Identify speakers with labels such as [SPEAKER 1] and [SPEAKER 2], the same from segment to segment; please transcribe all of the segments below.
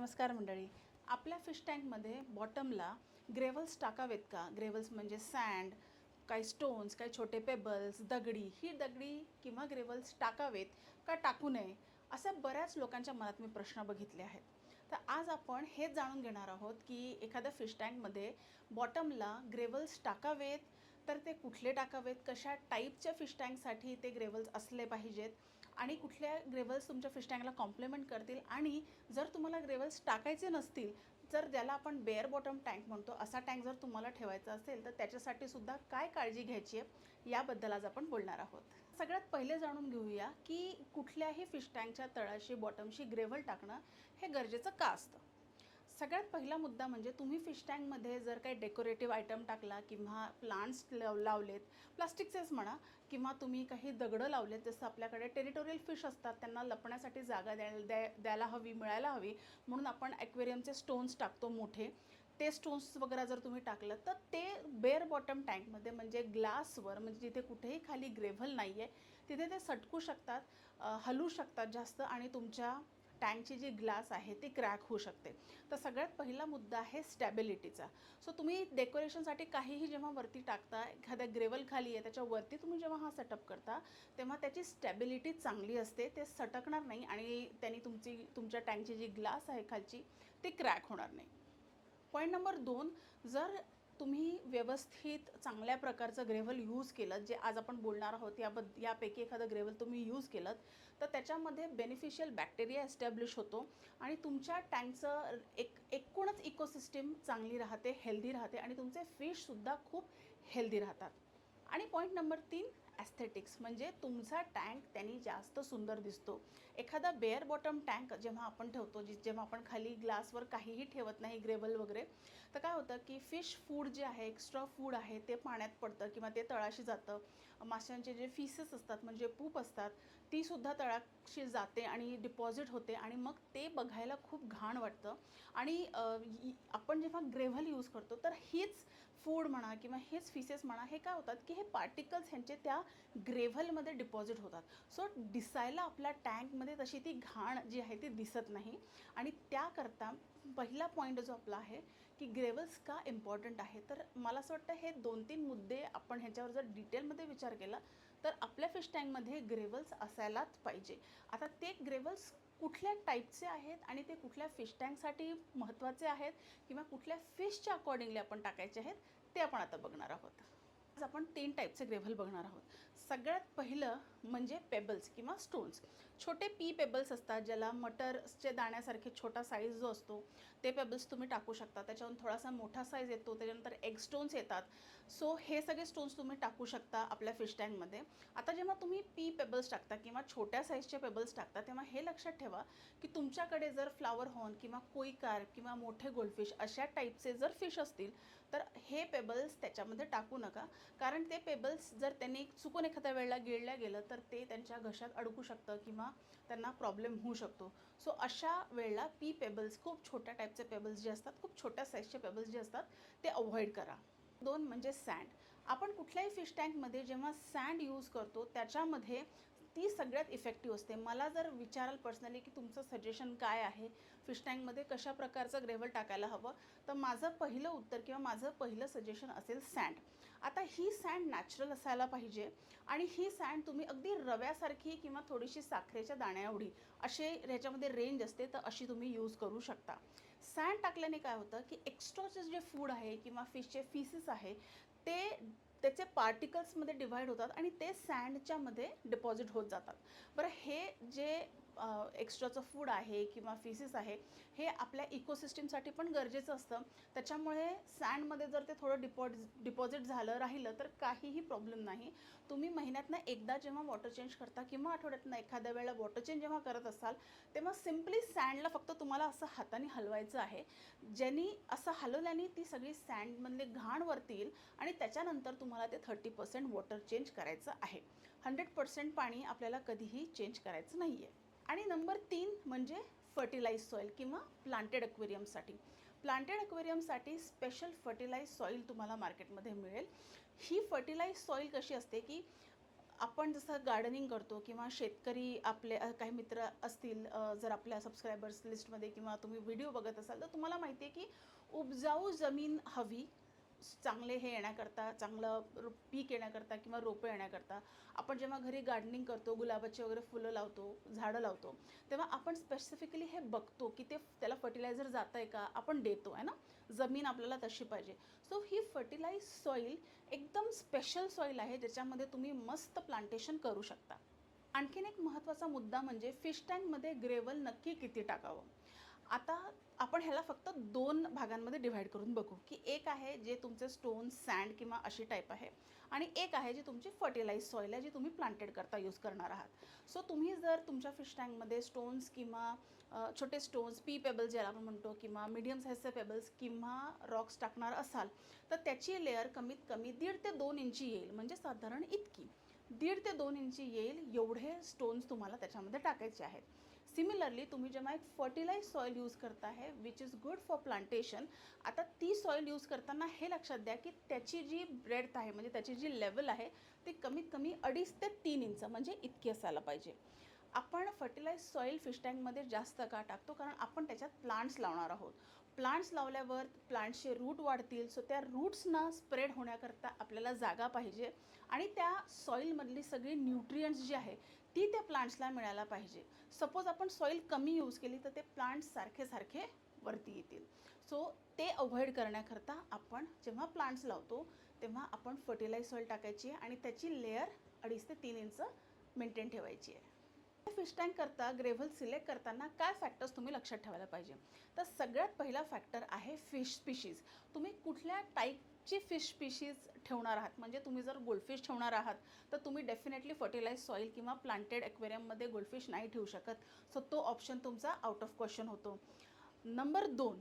[SPEAKER 1] नमस्कार मंडळी. आपल्या फिश टँकमध्ये बॉटमला ग्रेव्हल्स टाकावेत का? ग्रेव्हल्स म्हणजे सँड काही स्टोन्स काही छोटे पेबल्स दगडी ही दगडी किंवा ग्रेव्हल्स टाकावेत का टाकू नये? अशा बऱ्याच लोकांच्या मनात मी प्रश्न बघितले आहेत. तर आज आपण हेच जाणून घेणार आहोत की एखाद्या फिश टँकमध्ये बॉटमला ग्रेव्हल्स टाकावेत तर ते कुठले टाकावेत? कशा टाईपच्या फिश टँकसाठी ते ग्रेव्हल्स असले पाहिजेत? आणि कुठल्या ग्रेवल्स तुमच्या फिश टँकला कॉम्प्लिमेंट करतील आणि जर तुम्हाला ग्रेवल्स टाकायचे नसतील जर ज्याला आपण बेअर बॉटम टँक म्हणतो असा टँक जर तुम्हाला ठेवायचा असेल तर त्याच्यासाठी सुद्धा काय काळजी घ्यायची आहे याबद्दल आज आपण बोलणार आहोत. सगळ्यात पहिले जाणून घेऊया की कुठल्याही फिश टँकच्या तळाशी बॉटमशी ग्रेव्हल टाकणं हे गरजेचं का असतं? सगळ्यात पहिला मुद्दा म्हणजे तुम्ही फिश टँकमध्ये जर काही डेकोरेटिव्ह आयटम टाकला किंवा प्लांट्स लाव लावलेत प्लास्टिकचेच म्हणा किंवा तुम्ही काही दगडं लावलेत जसं आपल्याकडे टेरिटोरियल फिश असतात त्यांना लपण्यासाठी जागा द्यायला द्या द्यायला हवी मिळायला हवी म्हणून आपण ॲक्वेरियमचे स्टोन्स टाकतो मोठे. ते स्टोन्स वगैरे जर तुम्ही टाकलं तर ते बेअर बॉटम टँकमध्ये म्हणजे ग्लासवर म्हणजे जिथे कुठेही खाली ग्रेव्हल नाही आहे तिथे ते सटकू शकतात हलू शकतात जास्त आणि तुमच्या टँकची जी ग्लास आहे ती क्रॅक होऊ शकते. तर सगळ्यात पहिला मुद्दा आहे स्टॅबिलिटीचा. सो तुम्ही डेकोरेशनसाठी काहीही जेव्हा वरती टाकता एखाद्या ग्रेवल खाली आहे त्याच्यावरती तुम्ही जेव्हा हा सेटअप करता तेव्हा त्याची स्टॅबिलिटी चांगली असते ते सटकणार नाही आणि त्यांनी तुमची तुमच्या टँकची जी ग्लास आहे खालची ती क्रॅक होणार नाही. पॉईंट नंबर दोन जर तुम्ही व्यवस्थित चांगल्या प्रकारचं ग्रेव्हल यूज केलं जे आज आपण बोलणार आहोत याबद्द यापैकी एखादं ग्रेव्हल तुम्ही यूज केलं तर त्याच्यामध्ये बेनिफिशियल बॅक्टेरिया एस्टॅब्लिश होतो आणि तुमच्या टँकचं एक एकूणच इकोसिस्टीम चांगली राहते हेल्दी राहते आणि तुमचे फिशसुद्धा खूप हेल्दी राहतात. आणि पॉईंट नंबर तीन ॲस्थेटिक्स म्हणजे तुमचा टँक त्यांनी जास्त सुंदर दिसतो. एखादा बेअर बॉटम टँक जेव्हा आपण ठेवतो जी जेव्हा आपण खाली ग्लासवर काहीही ठेवत नाही ग्रेवल वगैरे तर काय होतं की फिश फूड जे आहे एक्स्ट्रा फूड आहे ते पाण्यात पडतं किंवा ते तळाशी जातं. माशांचे जे फिसेस असतात म्हणजे पूप असतात तीसुद्धा तळाशी जाते आणि डिपॉझिट होते आणि मग ते बघायला खूप घाण वाटतं. आणि आपण जेव्हा ग्रेव्हल यूज करतो तर हीच फूड म्हणा किंवा हेच फिसेस म्हणा हे काय होतात की हे पार्टिकल्स ह्यांचे त्या ग्रेव्हलमध्ये डिपॉझिट होतात. सो दिसायला आपल्या टँकमध्ये तशी ती घाण जी आहे ती दिसत नाही. आणि त्याकरता पहिला पॉईंट जो आपला आहे की ग्रेव्हल्स का इम्पॉर्टंट आहे? तर मला असं वाटतं हे दोन तीन मुद्दे आपण ह्याच्यावर जर डिटेलमध्ये विचार केला तर आपल्या फिश टँकमध्ये ग्रेवल्स असायलाच पाहिजे. आता ते ग्रेव्हल्स कुठल्या टाईपचे आहेत आणि ते कुठल्या फिश टँकसाठी महत्त्वाचे आहेत किंवा कुठल्या फिशच्या अकॉर्डिंगली आपण टाकायचे आहेत ते आपण आता बघणार आहोत. आज आपण तीन टाईपचे ग्रेव्हल बघणार आहोत. सगळ्यात पहिलं म्हणजे पेबल्स किंवा स्टोन्स छोटे पी पेबल्स असतात ज्याला मटरचे दाण्यासारखे छोटा साईज जो असतो ते पेबल्स तुम्ही टाकू शकता. त्याच्यावरून थोडासा मोठा साईज येतो त्याच्यानंतर एग स्टोन्स येतात. सो हे सगळे स्टोन्स तुम्ही टाकू शकता आपल्या फिश टँकमध्ये आता जेव्हा तुम्ही पी पेबल्स टाकता किंवा छोट्या साईजचे पेबल्स टाकता तेव्हा हे लक्षात ठेवा की तुमच्याकडे जर फ्लावर हॉर्न किंवा कोई किंवा मोठे गोल्डफिश अशा टाईपचे जर फिश असतील तर हे पेबल्स त्याच्यामध्ये टाकू नका. कारण ते पेबल्स जर त्यांनी चुकून एखाद्या वेळेला गिळल्या गेलं तर ते त्यांच्या घशात अडकू शकतं किंवा त्यांना प्रॉब्लेम होऊ शकतो. सो अशा वेळेला पी पेबल्स खूप छोट्या टाईपचे पेबल्स जे असतात खूप छोट्या साईजचे पेबल्स जे असतात ते अवॉइड करा. दोन म्हणजे सँड आपण कुठल्याही फिश टँकमध्ये जेव्हा सँड यूज करतो त्याच्यामध्ये ती सगळ्यात इफेक्टिव्ह असते. मला जर विचाराल पर्सनली की तुमचं सजेशन काय आहे? फिश टँकमध्ये कशा प्रकारचं ग्रेव्हल टाकायला हवं? तर माझं पहिलं उत्तर किंवा माझं पहिलं सजेशन असेल सँड आता ही सँड नॅचरल असायला पाहिजे आणि ही सँड तुम्ही अगदी रव्यासारखी किंवा थोडीशी साखरेच्या दाण्याएवढी असे ह्याच्यामध्ये रेंज असते तर अशी तुम्ही यूज करू शकता. सँड टाकल्याने काय होतं की एक्स्ट्राचे जे फूड आहे किंवा फिशचे फिसेस आहे ते त्याचे पार्टिकल्समध्ये डिव्हाइड होतात आणि ते सँडच्यामध्ये डिपॉझिट होत जातात. बरं हे जे एक्स्ट्राचं फूड आहे किंवा फिसेस आहे हे आपल्या इकोसिस्टीमसाठी पण गरजेचं असतं. त्याच्यामुळे सँडमध्ये जर ते थोडं डिपॉज डिपॉझिट झालं राहिलं तर काहीही प्रॉब्लेम नाही. तुम्ही महिन्यातनं एकदा जेव्हा वॉटर चेंज करता किंवा आठवड्यातनं एखाद्या वेळेला वॉटर चेंज जेव्हा करत असाल तेव्हा सिम्पली सँडला फक्त तुम्हाला असं हाताने हलवायचं आहे. ज्यांनी असं हलवल्याने ती सगळी सँडमधले घाण वरती येईल आणि त्याच्यानंतर तुम्हाला ते थर्टी पर्सेंट वॉटर चेंज करायचं आहे. हंड्रेड पर्सेंट पाणी आपल्याला कधीही चेंज करायचं नाही आहे आणि नंबर तीन म्हणजे फर्टिलाइज सॉईल किंवा प्लांटेड अक्वेरियमसाठी प्लांटेड अक्वेरियमसाठी स्पेशल फर्टिलाइज सॉईल तुम्हाला मार्केटमध्ये मिळेल. ही फर्टिलाइज सॉईल कशी असते की आपण जसं गार्डनिंग करतो किंवा शेतकरी आपले काही मित्र असतील जर आपल्या सबस्क्रायबर्स लिस्टमध्ये किंवा तुम्ही व्हिडिओ बघत असाल तर तुम्हाला माहिती आहे की उपजाऊ जमीन हवी चांगले हे येण्याकरता चांगलं रो- पीक येण्याकरता किंवा रोपं येण्याकरता आपण जेव्हा घरी गार्डनिंग करतो गुलाबाची वगैरे फुलं लावतो झाडं लावतो तेव्हा आपण स्पेसिफिकली हे बघतो की ते त्याला फर्टिलायझर जातं आहे का आपण देतो आहे ना? जमीन आपल्याला तशी पाहिजे. सो ही फर्टिलाइज सॉईल एकदम स्पेशल सॉईल आहे ज्याच्यामध्ये तुम्ही मस्त प्लांटेशन करू शकता. आणखीन एक महत्त्वाचा मुद्दा म्हणजे फिश टँकमध्ये ग्रेवल नक्की किती टाकावं? आता आपण ह्याला फक्त दोन भागांमध्ये डिव्हाइड करून बघू की एक आहे जे तुमचे स्टोन सँड किंवा अशी टाईप आहे आणि एक आहे जी तुमची फर्टिलाइज सॉईल आहे जी तुम्ही प्लांटेड करता यूज करणार आहात. सो तुम्ही जर तुमच्या फिश टँकमध्ये स्टोन्स किंवा छोटे स्टोन्स पी पेबल्स ज्याला आपण म्हणतो किंवा मीडियम साईजचे पेबल्स किंवा रॉक्स टाकणार असाल तर त्याची लेअर कमीत कमी दीड ते दोन इंची येईल. म्हणजे साधारण इतकी. दीड ते दोन इंची येईल एवढे स्टोन्स तुम्हाला त्याच्यामध्ये टाकायचे आहेत. सिमिलरली तुम्ही जेव्हा एक फर्टिलाइज सॉईल यूज करता आहे which is good for plantation आता ती सॉईल यूज करताना हे लक्षात द्या की त्याची जी ब्रेडथ आहे म्हणजे त्याची जी लेवल आहे ती कमीत कमी अडीच ते तीन इंच म्हणजे इतकी असायला पाहिजे. आपण फर्टिलाइज सॉईल फिश टँकमध्ये जास्त का टाकतो? कारण आपण त्याच्यात प्लांट्स लावणार आहोत. प्लांट्स लावल्यावर प्लांट्सचे रूट वाढतील सो त्या रूट्सना स्प्रेड होण्याकरता आपल्याला जागा पाहिजे. आणि त्या सॉईलमधली सगळी न्यूट्रियंट्स जी आहे ती त्या प्लांट्सला मिळायला पाहिजे. सपोज आपण सॉईल कमी यूज केली तर ते प्लांट्स सारखे सारखे वरती येतील. सो ते अवॉइड करण्याकरता आपण जेव्हा प्लांट्स लावतो तेव्हा आपण फर्टिलाइज सॉईल टाकायची आहे आणि त्याची लेअर अडीच ते तीन इंच मेंटेन ठेवायची आहे. फिश टँक करता ग्रेव्हल सिलेक्ट करताना काय फॅक्टर्स तुम्ही लक्षात ठेवायला पाहिजे? तर सगळ्यात पहिला फॅक्टर आहे फिश स्पिशीज तुम्ही कुठल्या टाईप ची फिश स्पीशीज ठेवणार आहात. म्हणजे तुम्ही जर गोल्डफिश ठेवणार आहात तर तुम्ही डेफिनेटली फर्टिलाइज सॉईल किंवा प्लांटेड ॲक्वेरियममध्ये गोल्डफिश नाही ठेवू शकत. सो तो ऑप्शन तुमचा आउट ऑफ क्वेश्चन होतो. नंबर दोन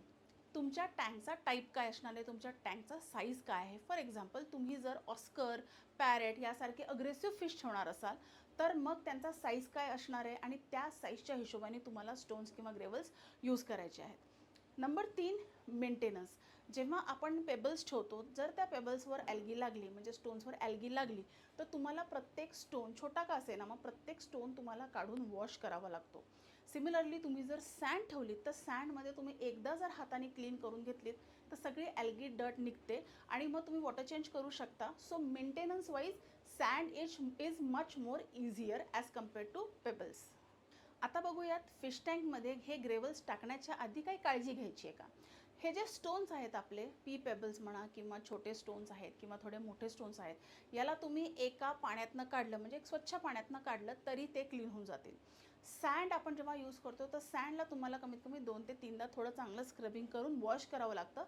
[SPEAKER 1] तुमच्या टँकचा टाईप काय असणार आहे? तुमच्या टँकचा साईज काय आहे? फॉर एक्झाम्पल तुम्ही जर ऑस्कर पॅरेट यासारखे अग्रेसिव्ह फिश ठेवणार असाल तर मग त्यांचा साईज काय असणार आहे? आणि त्या साईजच्या हिशोबाने तुम्हाला स्टोन्स किंवा ग्रेवल्स यूज करायचे आहेत. नंबर तीन मेंटेनन्स जेव्हा आपण पेबल्स ठेवतो जर त्या पेबल्सवर ॲल्गी लागली म्हणजे स्टोन्सवर ॲल्गी लागली तर तुम्हाला प्रत्येक स्टोन छोटा का असेना मग प्रत्येक स्टोन तुम्हाला काढून वॉश करावा लागतो. सिमिलरली तुम्ही जर सँड ठेवलीत तर सँडमध्ये तुम्ही एकदा जर हाताने क्लीन करून घेतलीत तर सगळी ॲल्गी डट निघते आणि मग तुम्ही वॉटर चेंज करू शकता. So maintenance wise sand is is much more easier as compared to pebbles आता बघूयात फिश टँकमध्ये हे ग्रेवल्स टाकण्याच्या आधी काही काळजी घ्यायची आहे का? हे जे स्टोन्स आहेत आपले पी पेबल्स म्हणा किंवा छोटे स्टोन्स आहेत किंवा थोडे मोठे स्टोन्स आहेत याला तुम्ही एका पाण्यातनं काढलं म्हणजे एक स्वच्छ पाण्यातनं काढलं तरी ते क्लीन होऊन जातील. सँड आपण जेव्हा यूज करतो तर सँडला तुम्हाला कमीत कमी दोन ते तीनदा थोडं चांगलं स्क्रबिंग करून वॉश करावं लागतं.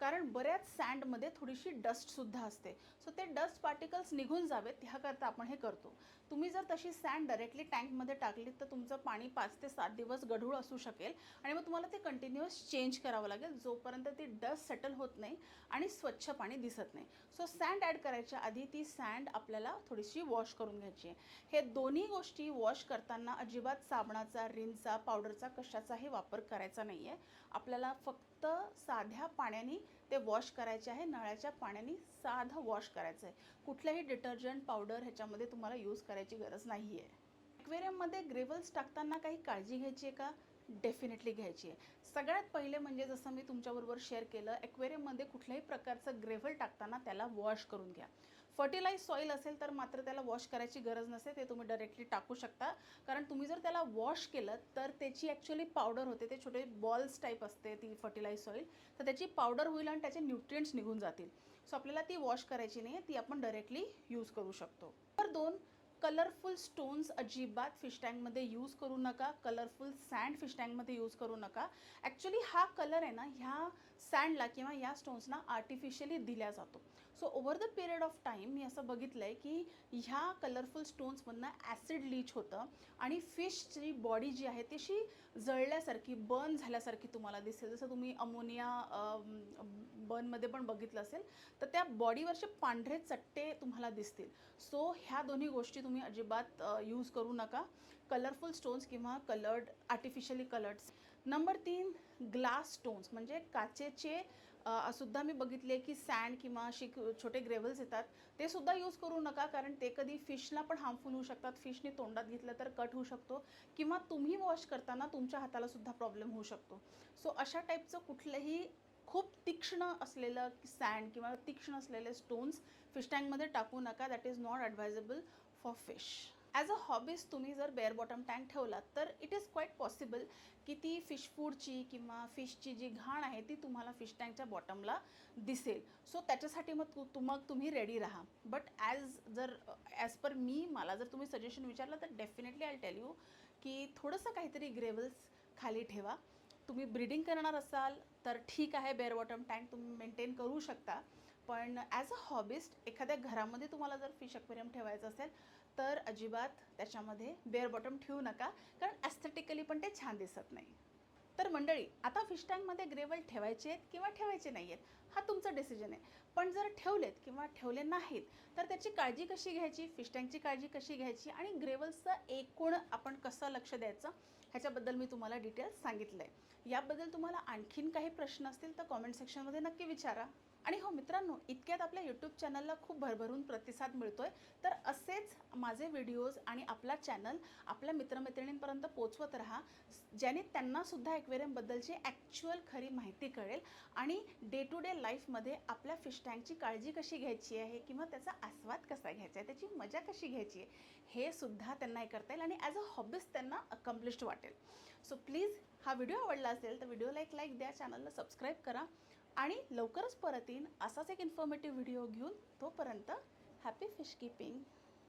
[SPEAKER 1] कारण बऱ्याच सँडमध्ये थोडीशी डस्टसुद्धा असते. सो ते डस्ट पार्टिकल्स निघून जावेत ह्याकरता आपण हे करतो. तुम्ही जर तशी सँड डायरेक्टली टँकमध्ये टाकली तर तुमचं पाणी पाच ते सात दिवस गढूळ असू शकेल आणि मग तुम्हाला ते कंटिन्युअस चेंज करावं लागेल. जोपर्यंत ती डस्ट सेटल होत नाही आणि स्वच्छ पाणी दिसत नाही. सो सँड ॲड करायच्या आधी ती सँड आपल्याला थोडीशी वॉश करून घ्यायची आहे. हे दोन्ही गोष्टी वॉश करताना अजिबात साबणाचा रिनचा पावडरचा कशाचाही वापर करायचा नाही आहे आपल्याला फक्त साध्या पाण्याने ते वॉश करायचे आहे. नळाच्या पाण्याने साधं वॉश करायचं आहे कुठल्याही डिटर्जंट पावडर ह्याच्यामध्ये तुम्हाला यूज करायची गरज नाही आहे ॲक्वेरियममध्ये ग्रेवल्स टाकताना काही काळजी घ्यायची आहे का? डेफिनेटली घ्यायची आहे. सगळ्यात पहिले म्हणजे जसं मी तुमच्याबरोबर शेअर केलं ॲक्वेरियममध्ये कुठल्याही प्रकारचं ग्रेव्हल टाकताना त्याला वॉश करून घ्या. फर्टिलाइज सॉईल असेल तर मात्र त्याला वॉश करायची गरज नसते ते तुम्ही डायरेक्टली टाकू शकता. कारण तुम्ही जर त्याला वॉश केलं तर त्याची ॲक्च्युली पावडर होते ते छोटे बॉल्स टाईप असते ती फर्टिलाइज सॉईल तर त्याची पावडर होईल आणि त्याचे न्यूट्रियंट्स निघून जातील. सो आपल्याला ती वॉश करायची नाही ती आपण डायरेक्टली यूज करू शकतो. तर दोन कलरफुल स्टोन्स अजिबात फिश टँकमध्ये यूज करू नका. कलरफुल सँड फिश टँकमध्ये यूज करू नका. ॲक्च्युली हा कलर आहे ना ह्या सँडला किंवा या स्टोन्सना आर्टिफिशियली दिला जातो. So over the period of time मी असं बघितलं आहे की ह्या कलरफुल स्टोन्समधनं ॲसिड लीच होतं आणि फिशची बॉडी जी आहे तशी जळल्यासारखी बर्न झाल्यासारखी तुम्हाला दिसेल. जसं तुम्ही अमोनिया बर्नमध्ये पण बघितलं असेल तर त्या बॉडीवरचे पांढरे चट्टे तुम्हाला दिसतील. सो ह्या दोन्ही गोष्टी तुम्ही अजिबात यूज करू नका. कलरफुल स्टोन्स किंवा कलर्ड आर्टिफिशियली कलर्ड्स नंबर तीन ग्लास स्टोन्स म्हणजे काचेचे सुद्धा मी बघितले की सँड किंवा अशी छोटे ग्रेव्हल्स येतात ते सुद्धा यूज करू नका कारण ते कधी फिशला पण हार्मफुल होऊ शकतात. फिशने तोंडात घेतलं तर कट होऊ शकतो किंवा तुम्ही वॉश करताना तुमच्या हाताला सुद्धा प्रॉब्लेम होऊ शकतो. सो अशा टाईपचं कुठलंही खूप तीक्ष्ण असलेलं सँड किंवा तीक्ष्ण असलेले स्टोन्स फिश टँकमध्ये टाकू नका. That is not advisable for fish as a hobbies तुम्ही जर बेअर बॉटम टँक ठेवलात तर इट इज क्वाईट पॉसिबल की ती फिश फूडची किंवा फिशची जी घाण आहे ती तुम्हाला फिश टँकच्या बॉटमला दिसेल. सो त्याच्यासाठी मग तु मग तुम्ही रेडी राहा. बट ॲज जर ॲज पर मी मला जर तुम्ही सजेशन विचारलं तर डेफिनेटली आय टेल यू की थोडंसं काहीतरी ग्रेवल्स खाली ठेवा. तुम्ही ब्रीडिंग करणार असाल तर ठीक आहे बेअर बॉटम टँक तुम्ही मेंटेन करू शकता. पण ॲज अ हॉबिस्ट एखाद्या घरामध्ये तुम्हाला जर फिश अक्वेरियम ठेवायचं असेल तर अजिबात त्याच्यामध्ये बेअर बॉटम ठेवू नका कारण ॲस्थेटिकली पण ते छान दिसत नाही. तर मंडळी आता फिश टँकमध्ये ग्रेवल ठेवायचे आहेत किंवा ठेवायचे नाही आहेत हा तुमचा डिसिजन आहे. पण जर ठेवलेत किंवा ठेवले नाहीत तर त्याची काळजी कशी घ्यायची? फिश टँकची काळजी कशी घ्यायची? आणि ग्रेवल्सचं एकूण आपण कसं लक्ष द्यायचं? ह्याच्याबद्दल मी तुम्हाला डिटेल्स सांगितलं आहे याबद्दल तुम्हाला आणखीन काही प्रश्न असतील तर कॉमेंट सेक्शनमध्ये नक्की विचारा. आणि हो मित्रांनो इतक्यात आपल्या यूट्यूब चॅनलला खूप भरभरून प्रतिसाद मिळतो आहे तर असेच माझे व्हिडिओज आणि आपला चॅनल आपल्या मित्रमैत्रिणींपर्यंत पोचवत राहा ज्याने त्यांनासुद्धा ॲक्वेरियमबद्दलची ॲक्च्युअल खरी माहिती कळेल आणि डे टू डे लाईफमध्ये आपल्या फिश टँकची काळजी कशी घ्यायची आहे किंवा त्याचा आस्वाद कसा घ्यायचा आहे त्याची मजा कशी घ्यायची आहे हे सुद्धा त्यांना हे करता येईल आणि ॲज अ हॉबीज त्यांना अकम्प्लिश्ड वाटेल. सो प्लीज हा व्हिडिओ आवडला असेल तर व्हिडिओला एक लाईक द्या चॅनलला सबस्क्राईब करा आणि लवकरच परत येईन असाच एक इन्फॉर्मेटिव्ह व्हिडिओ घेऊन तोपर्यंत हॅपी फिश कीपिंग